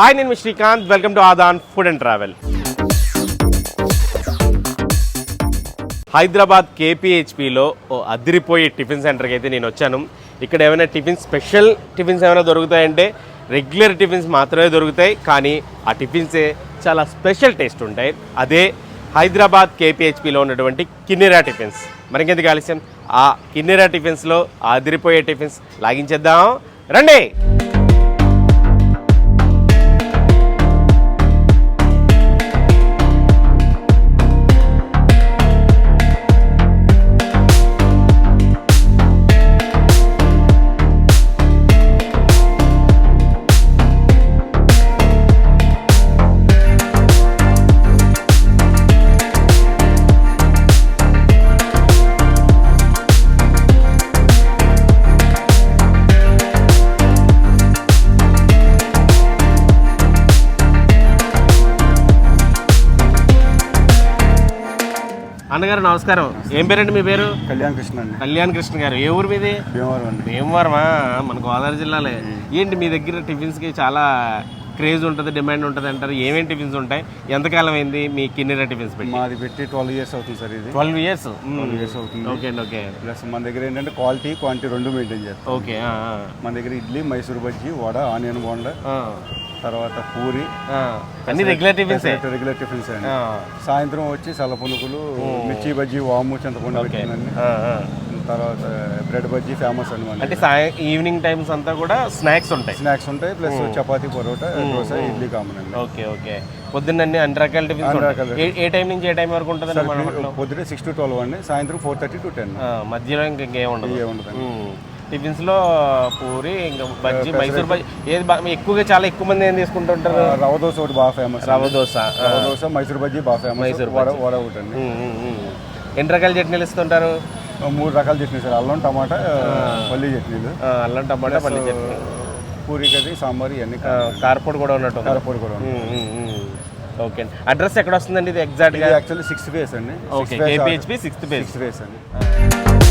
Hi నేను Srikanth. Welcome to Adaan food and travel Hyderabad కేపీహెచ్పిలో ఓ అదిరిపోయే టిఫిన్ సెంటర్కి అయితే నేను వచ్చాను. ఇక్కడ ఏమైనా టిఫిన్ స్పెషల్ టిఫిన్స్ ఏమైనా దొరుకుతాయంటే రెగ్యులర్ టిఫిన్స్ మాత్రమే దొరుకుతాయి. కానీ ఆ టిఫిన్సే చాలా స్పెషల్ టేస్ట్ ఉంటాయి. అదే హైదరాబాద్ కేపీహెచ్పిలో ఉన్నటువంటి కిన్నెరా టిఫిన్స్. మరికెందుకు ఆలస్యం? ఆ కిన్నెరా టిఫిన్స్లో ఆ అదిరిపోయే టిఫిన్స్ లాగించేద్దాం. రండి! అన్నగారు నమస్కారం. ఏం పేరండి మీ పేరు? కళ్యాణ్ కృష్ణ అండి. కళ్యాణ్ కృష్ణ గారు. ఏ ఊరు మీది? భీమవరం అండి. భీమవరమా? మన గోదావరి జిల్లాలే. ఏంటి మీ దగ్గర టిఫిన్స్కి చాలా క్రేజ్ ఉంటుంది డిమాండ్ ఉంటుంది అంటారు. ఏమేమి టిఫిన్స్ ఉంటాయి? ఎంతకాలం అయింది? మీ కిన్నెర టిఫిన్స్ పెట్టి? మాది పెట్టి ట్వెల్వ్ ఇయర్స్ అవుతుంది సార్ ఇది. Twelve years? ట్వెల్వ్ ఇయర్స్ అవుతుంది. ఓకే అండి ఓకే. ప్లస్ మన దగ్గర ఏంటంటే క్వాలిటీ క్వాంటిటీ రెండు మెయింటైన్ చేస్తాం. ఓకే మన దగ్గర ఇడ్లీ మైసూర్ బజ్జీ వడ ఆనియన్ బోండా. తర్వాత పూరి అన్ని రెగ్యులర్ టిఫిన్సే రెగ్యులర్ టిఫిన్స్ అండి. సాయంత్రం వచ్చి సల్ల పునుకులు మిర్చి బజ్జీ వాము చింతపండు పెట్టిందండి తర్వాత బ్రెడ్ బజ్జీ ఫేమస్ అండి మన అంటే ఈవినింగ్ టైమ్స్ అంతా కూడా స్నాక్స్ ఉంటాయి. స్నాక్స్ ఉంటాయి ప్లస్ చపాతీ పరోటా దోశ ఇడ్లీ కామన్ అండి. Okay okay. పొద్దున్న అన్ని అన్ని రకాల టిఫిన్స్. ఏ- టైం నుంచి ఏ టైం వరకు హోటల్లో పొద్దునే సిక్స్ టు ట్వెల్వ్ అండి సాయంత్రం ఫోర్ థర్టీ టు టెన్ మధ్యలో ఇంక ఉండదు. ఏముండదండి టిఫిన్స్లో పూరి ఇంకా బజ్జీ మైసూర్ బజ్జీ. ఏది బా- ఎక్కువగా చాలా ఎక్కువ మంది ఏం తీసుకుంటుంటారు? రవ దోశ ఒకటి బాగా ఫేమస్ రవ్వ దోశ రవ దోశ మైసూర్ బజ్జీ బాగా ఫేమస్ మైసూర్ వడ వడ ఒకటి. ఎన్ని రకాల చట్నీలు ఇస్తుంటారు? మూడు రకాల చట్నీ సార్. అల్లం టమాటా పల్లి చట్నీలు. అల్లం టమాటా పల్లి చట్నీ. పూరి కర్రీ సాంబార్ ఇవన్నీ కారపొడి కూడా ఉన్నట్టు కారపొడి కూడా. ఓకే అండి. అడ్రస్ ఎక్కడ వస్తుందండి ఇది ఎగ్జాక్ట్గా? ఇది యాక్చువల్లీ సిక్స్త్ ఫేస్ అండి. Okay KPHB sixth phase sixth phase అండి.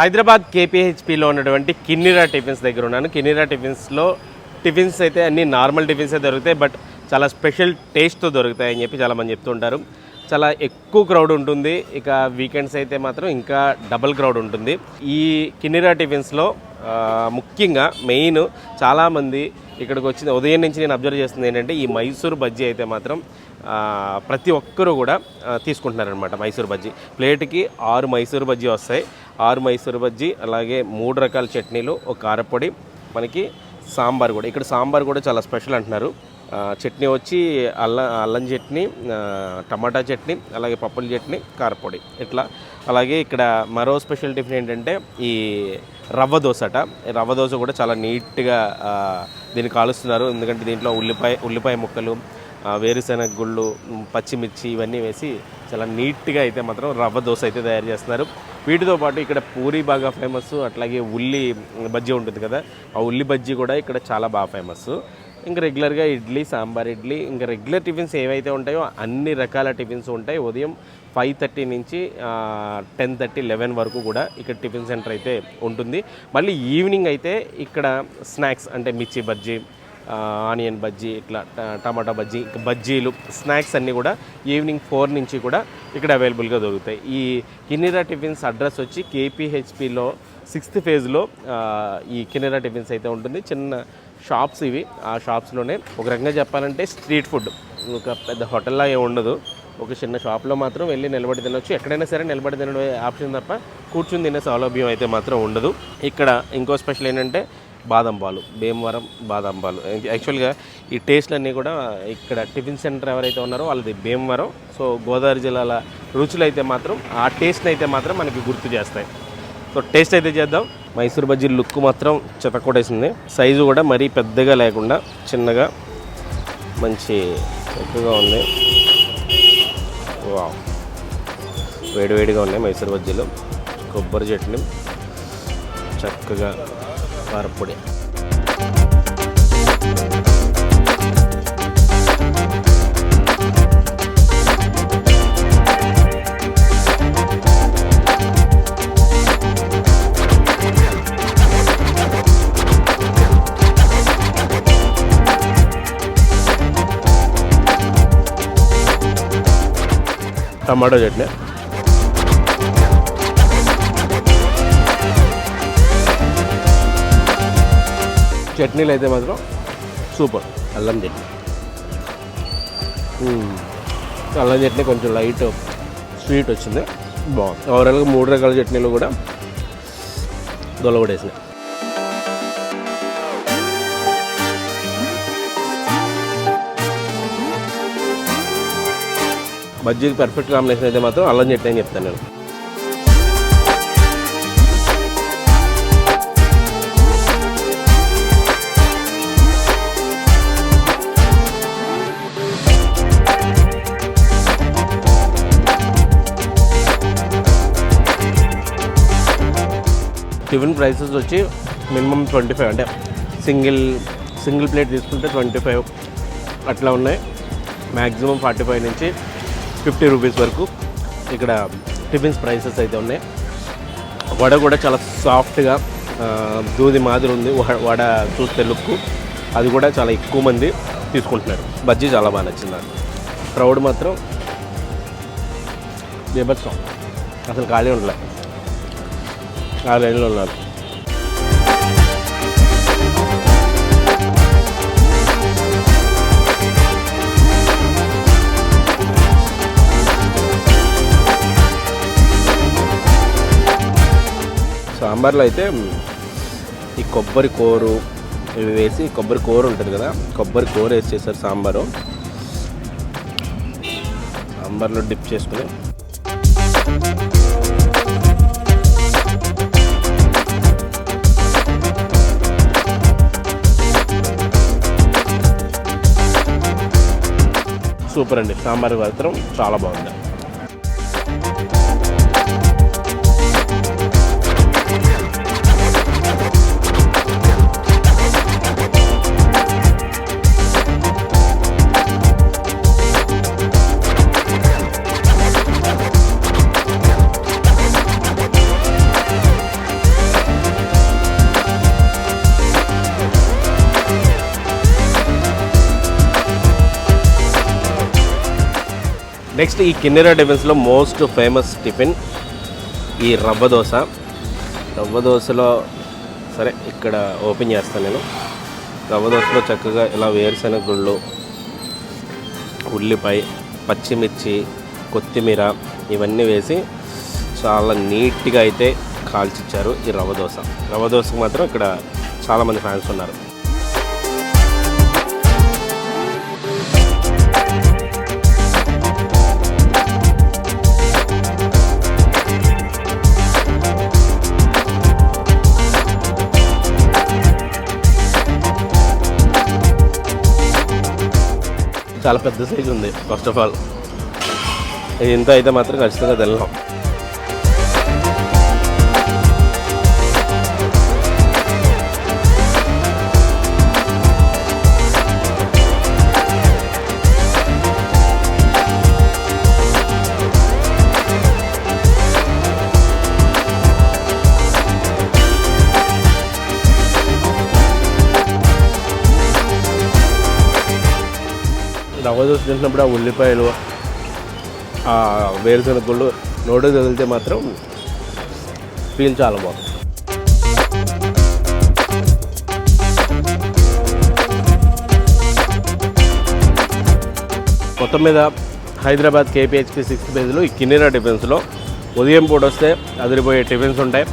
హైదరాబాద్ కేపీహెచ్పిలో ఉన్నటువంటి కిన్నిరా టిఫిన్స్ దగ్గర ఉన్నాను. కిన్నిరా టిఫిన్స్లో టిఫిన్స్ అయితే అన్ని నార్మల్ టిఫిన్సే దొరుకుతాయి బట్ చాలా స్పెషల్ టేస్ట్తో దొరుకుతాయి అని చెప్పి చాలామంది చెప్తుంటారు. చాలా ఎక్కువ క్రౌడ్ ఉంటుంది ఇక వీకెండ్స్ అయితే మాత్రం ఇంకా డబుల్ క్రౌడ్ ఉంటుంది. ఈ కిన్నిరా టిఫిన్స్లో ముఖ్యంగా మెయిన్ చాలామంది ఇక్కడికి వచ్చిన ఉదయం నుంచి నేను అబ్జర్వ్ చేస్తుంది ఏంటంటే ఈ మైసూర్ బజ్జీ అయితే మాత్రం ప్రతి ఒక్కరూ కూడా తీసుకుంటున్నారనమాట మైసూర్ బజ్జీ. ప్లేట్కి ఆరు మైసూర్ బజ్జీ వస్తాయి. ఆరు మైసూర్ బజ్జీ అలాగే మూడు రకాల చట్నీలు ఒక కారపొడి మనకి సాంబార్ కూడా. ఇక్కడ సాంబార్ కూడా చాలా స్పెషల్ అంటున్నారు. చట్నీ వచ్చి అల్లం అల్లం చట్నీ టమాటా చట్నీ అలాగే పప్పుల చట్నీ కారపొడి. ఇట్లా అలాగే ఇక్కడ మరో స్పెషల్ టిఫిన్ ఏంటంటే ఈ రవ్వ దోశ అట ఈ రవ్వ దోశ కూడా చాలా నీట్గా దీన్ని కాలుస్తున్నారు. ఎందుకంటే దీంట్లో ఉల్లిపాయ ఉల్లిపాయ ముక్కలు వేరుశెనగ గుళ్ళు పచ్చిమిర్చి ఇవన్నీ వేసి చాలా నీట్గా అయితే మాత్రం రవ్వ దోశ అయితే తయారు చేస్తున్నారు. వీటితో పాటు ఇక్కడ పూరి బాగా ఫేమస్ అట్లాగే ఉల్లి బజ్జీ ఉంటుంది కదా ఆ ఉల్లి బజ్జీ కూడా ఇక్కడ చాలా బాగా ఫేమస్ ఇంకా రెగ్యులర్గా ఇడ్లీ సాంబార్ ఇడ్లీ ఇంకా రెగ్యులర్ టిఫిన్స్ ఏవైతే ఉంటాయో అన్ని రకాల టిఫిన్స్ ఉంటాయి. ఉదయం ఫైవ్ థర్టీ నుంచి టెన్ థర్టీ లెవెన్ వరకు కూడా ఇక్కడ టిఫిన్ సెంటర్ అయితే ఉంటుంది. మళ్ళీ ఈవినింగ్ అయితే ఇక్కడ స్నాక్స్ అంటే మిర్చి బజ్జీ ఆనియన్ బజ్జీ ఇట్లా ట- టమాటా బజ్జీ ఇంకా బజ్జీలు స్నాక్స్ అన్నీ కూడా ఈవినింగ్ ఫోర్ నుంచి కూడా ఇక్కడ అవైలబుల్గా దొరుకుతాయి. ఈ కిన్నెరా టిఫిన్స్ అడ్రస్ వచ్చి కేపీహెచ్పిలో సిక్స్త్ ఫేజ్లో ఈ కిన్నెరా టిఫిన్స్ అయితే ఉంటుంది. చిన్న షాప్స్ ఇవి. ఆ షాప్స్లోనే ఒక రకంగా చెప్పాలంటే స్ట్రీట్ ఫుడ్. ఒక పెద్ద హోటల్లా ఏమి ఉండదు. ఒక చిన్న షాప్లో మాత్రం వెళ్ళి నిలబడి తినొచ్చు. ఎక్కడైనా సరే నిలబడి తినడం ఆప్షన్ తప్ప కూర్చుని తినే సౌలభ్యం అయితే మాత్రం ఉండదు. ఇక్కడ ఇంకో స్పెషల్ ఏంటంటే బాదం పాలు భీమవరం బాదం పాలు. యాక్చువల్గా ఈ టేస్ట్లన్నీ కూడా ఇక్కడ టిఫిన్ సెంటర్ ఎవరైతే ఉన్నారో వాళ్ళది భీమవరం. సో గోదావరి జిల్లాల రుచులు అయితే మాత్రం ఆ టేస్ట్ని అయితే మాత్రం మనకి గుర్తు చేస్తాయి. సో టేస్ట్ అయితే చేద్దాం. మైసూర్ బజ్జీ లుక్ మాత్రం చెతకొట్టేసింది సైజు కూడా మరీ పెద్దగా లేకుండా చిన్నగా మంచి ఎక్కువగా ఉంది. వావ్. వేడివేడిగా ఉన్నాయి మైసూర్ బజ్జీలు. కొబ్బరి చట్నీ. చక్కగా కారపొడి. టమాటో చట్నీ. చట్నీలు అయితే మాత్రం సూపర్. అల్లం చట్నీ. అల్లం చట్నీ కొంచెం లైట్ స్వీట్ వచ్చింది. బాగుంది. ఓవరాల్గా మూడు రకాల చట్నీలు కూడా దొలగొడేసినాయి బజ్జీకి పర్ఫెక్ట్ కాంబినేషన్ అయితే మాత్రం అల్లం చట్నీ అని చెప్తాను నేను. టిఫిన్ ప్రైసెస్ వచ్చి మినిమం ట్వంటీ ఫైవ్ అంటే సింగిల్ సింగిల్ ప్లేట్ తీసుకుంటే ట్వంటీ ఫైవ్ అట్లా ఉన్నాయి. మ్యాక్సిమం ఫార్టీ ఫైవ్ నుంచి ఫిఫ్టీ రూపీస్ వరకు ఇక్కడ టిఫిన్స్ ప్రైసెస్ అయితే ఉన్నాయి. వడ కూడా చాలా సాఫ్ట్గా దూది మాదిరి ఉంది. వ- వడ చూస్తే లుక్ అది కూడా చాలా ఎక్కువ మంది తీసుకుంటున్నారు. బజ్జీ చాలా బాగా నచ్చింది. నాకు క్రౌడ్ మాత్రం బీభత్సం అసలు ఖాళీ ఉండలే. ఆ లైన్లో ఉన్నారు. సాంబార్లో అయితే ఈ కొబ్బరి కూరు ఇవి వేసి కొబ్బరి కూర ఉంటుంది కదా కొబ్బరి కూర వేసి చేస్తారు సాంబారు. సాంబార్లో డిప్ చేసుకుని. సూపర్ అండి సాంబార్ మాత్రం చాలా బాగుంది. నెక్స్ట్ ఈ కిన్నెరా టిఫిన్స్లో మోస్ట్ ఫేమస్ టిఫిన్ ఈ రవ్వ దోశ. రవ్వ దోశలో సరే ఇక్కడ ఓపెన్ చేస్తాను నేను. రవ్వ దోశలో చక్కగా ఇలా వేరుశెనగ గుళ్ళు ఉల్లిపాయ పచ్చిమిర్చి కొత్తిమీర ఇవన్నీ వేసి చాలా నీట్గా అయితే కాల్చిచ్చారు ఈ రవ్వ దోశ. రవ్వ దోశకు మాత్రం ఇక్కడ చాలామంది ఫ్యాన్స్ ఉన్నారు. చాలా పెద్ద సైజు ఉంది ఫస్ట్ ఆఫ్ ఆల్ ఇంత అయితే మాత్రం ఖచ్చితంగా తెల్లం. తింటున్నప్పుడు ఆ ఉల్లిపాయలు ఆ వేరుశనగ గుళ్ళు నోటు తగిలితే మాత్రం ఫీల్ చాలా బాగుంది. మొత్తం మీద హైదరాబాద్ కేపీహెచ్కి సిక్స్త్ పేజ్లో ఈ కిన్నెర టిఫిన్స్లో ఉదయం పూట వస్తే అదిరిపోయే టిఫిన్స్ ఉంటాయి.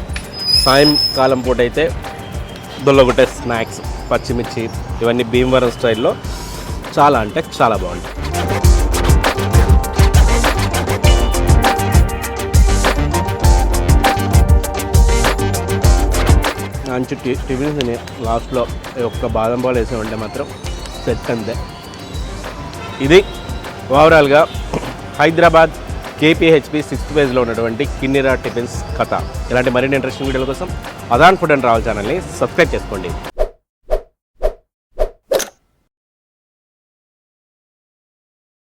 సాయంకాలం పూట అయితే దొల్లగొట్టే స్నాక్స్ పచ్చిమిర్చి ఇవన్నీ భీమవరం స్టైల్లో చాలా అంటే చాలా బాగుంటాయి. మంచి టి టిఫిన్స్ లాస్ట్లో ఈ ఒక్క బాదం పాలు వేసి ఉంటే మాత్రం సెట్ అంతే. ఇది ఓవరాల్గా హైదరాబాద్ కేపీహెచ్పి సిక్స్త్ పేజ్లో ఉన్నటువంటి కిన్నెరా టిఫిన్స్ కథ. ఇలాంటి మరిన్ని ఇంట్రెస్టింగ్ వీడియోల కోసం అదాన్ ఫుడ్ అండ్ ట్రావెల్ ఛానల్ని సబ్స్క్రైబ్ చేసుకోండి.